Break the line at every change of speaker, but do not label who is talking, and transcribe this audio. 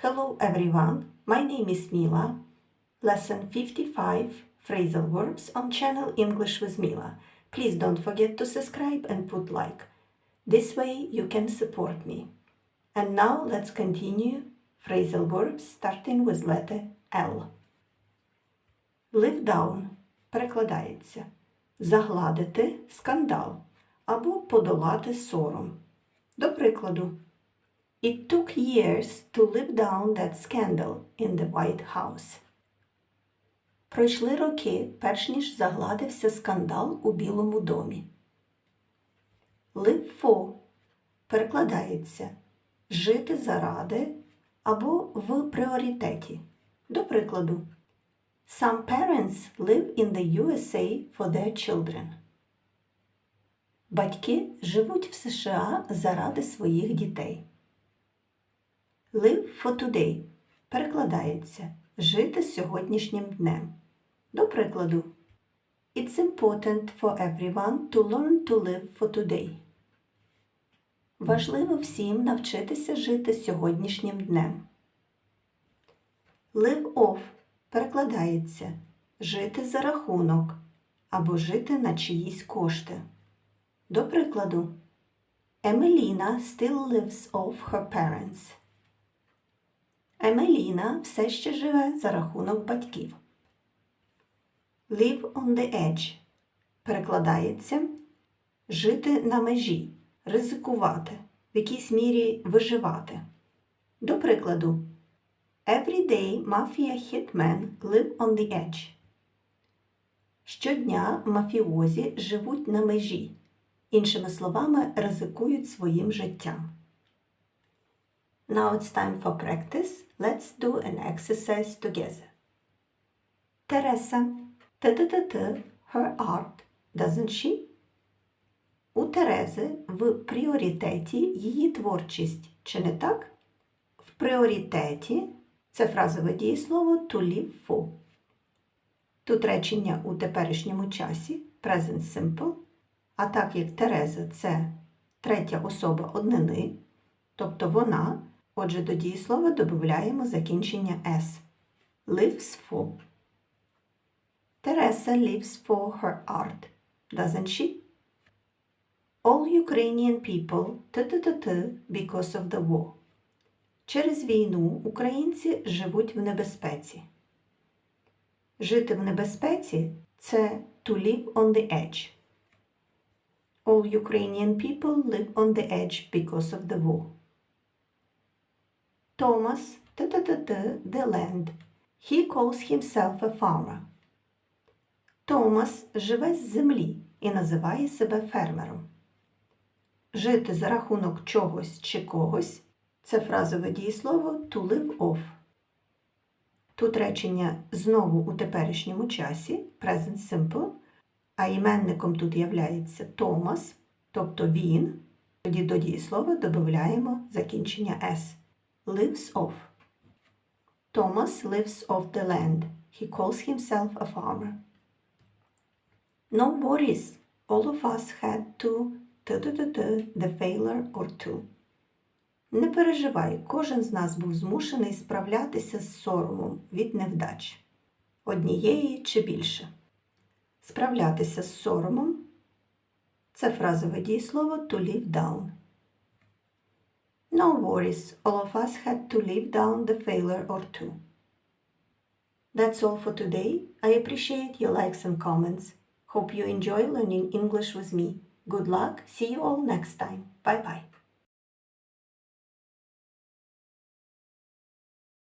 Hello everyone, my name is Mila. Lesson 55 Phrasal verbs on channel English with Mila. Please don't forget to subscribe and put like. This way you can support me. And now let's continue phrasal verbs starting with letter L. Live down перекладається загладити скандал або подолати сором. До прикладу, It took years to live down that scandal in the White House. Пройшли роки, перш ніж загладився скандал у Білому домі. Live for перекладається жити заради або в пріоритеті. До прикладу, Some parents live in the USA for their children. Батьки живуть в США заради своїх дітей. Live for today перекладається жити сьогоднішнім днем. До прикладу, It's important for everyone to learn to live for today. Важливо всім навчитися жити сьогоднішнім днем. Live off перекладається жити за рахунок або жити на чиїсь кошти. До прикладу, Емеліна still lives off her parents. Емеліна все ще живе за рахунок батьків. Live on the edge перекладається жити на межі, ризикувати, в якійсь мірі виживати. До прикладу, Every day mafia hitmen live on the edge. Щодня мафіозі живуть на межі, іншими словами, ризикують своїм життям. Now it's time for practice. Let's do an exercise together. Teresa, т-т-т-т, her art, doesn't she? У Терези в пріоритеті її творчість, чи не так? В пріоритеті це фразове дієслово to live for. Тут речення у теперішньому часі present simple, а так як Тереза це третя особа однини, тобто вона, отже, до дієслова додаємо закінчення s. Lives for. Teresa lives for her art, doesn't she? All Ukrainian people т-т-т-т because of the war. Через війну українці живуть в небезпеці. Жити в небезпеці це to live on the edge. All Ukrainian people live on the edge because of the war. Thomas, т-т-т-т, the land. He calls himself a farmer. Томас живе з землі і називає себе фермером. Жити за рахунок чогось чи когось це фразове дієслово to live off. Тут речення знову у теперішньому часі present simple, а іменником тут являється Томас, тобто він. Тоді до дієслова додаємо закінчення S. Lives off. Thomas lives off the land. He calls himself a farmer. No worries. All of us had to the failure or two. Не переживай, кожен з нас був змушений справлятися з соромом від невдач. Однієї чи більше. Справлятися з соромом це фразове дієслово to live down. No worries, all of us had to live down the failure or two. That's all for today. I appreciate your likes and comments. Hope you enjoy learning English with me. Good luck. See you all next time. Bye bye.